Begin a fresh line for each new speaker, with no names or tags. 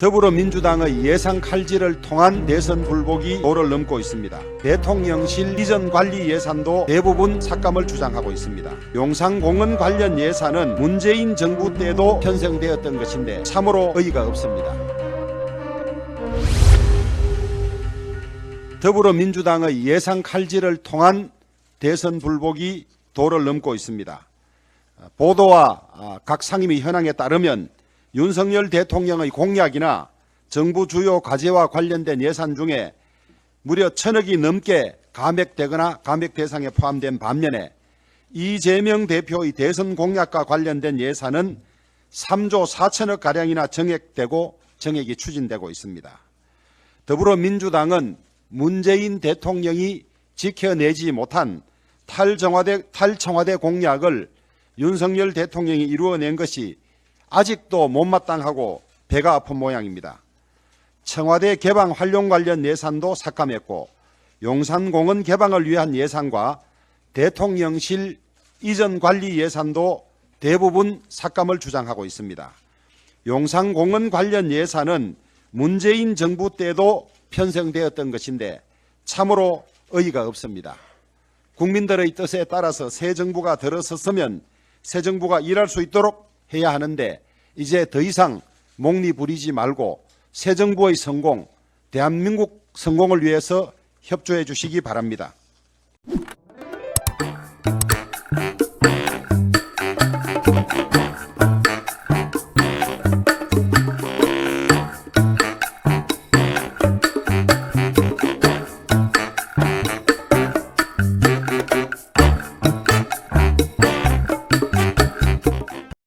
더불어민주당의 예상 칼질을 통한 대선 불복이 도를 넘고 있습니다. 대통령실 이전 관리 예산도 대부분 삭감을 주장하고 있습니다. 용산공원 관련 예산은 문재인 정부 때도 편성되었던 것인데 참으로 의의가 없습니다. 더불어민주당의 예상 칼질을 통한 대선 불복이 도를 넘고 있습니다. 보도와 아, 각 상임위 현황에 따르면 윤석열 대통령의 공약이나 정부 주요 과제와 관련된 예산 중에 무려 천억이 넘게 감액되거나 감액 대상에 포함된 반면에 이재명 대표의 대선 공약과 관련된 예산은 3조 4천억 가량이나 정액되고 정액이 추진되고 있습니다. 더불어민주당은 문재인 대통령이 지켜내지 못한 탈정화대, 탈청와대 공약을 윤석열 대통령이 이루어낸 것이 아직도 못마땅하고 배가 아픈 모양입니다. 청와대 개방 활용 관련 예산도 삭감했고 용산공원 개방을 위한 예산과 대통령실 이전 관리 예산도 대부분 삭감을 주장하고 있습니다. 용산공원 관련 예산은 문재인 정부 때도 편성되었던 것인데 참으로 의의가 없습니다. 국민들의 뜻에 따라서 새 정부가 들어섰으면 새 정부가 일할 수 있도록 해야 하는데 이제 더 이상 목리 부리지 말고 새 정부의 성공, 대한민국 성공을 위해서 협조해 주시기 바랍니다.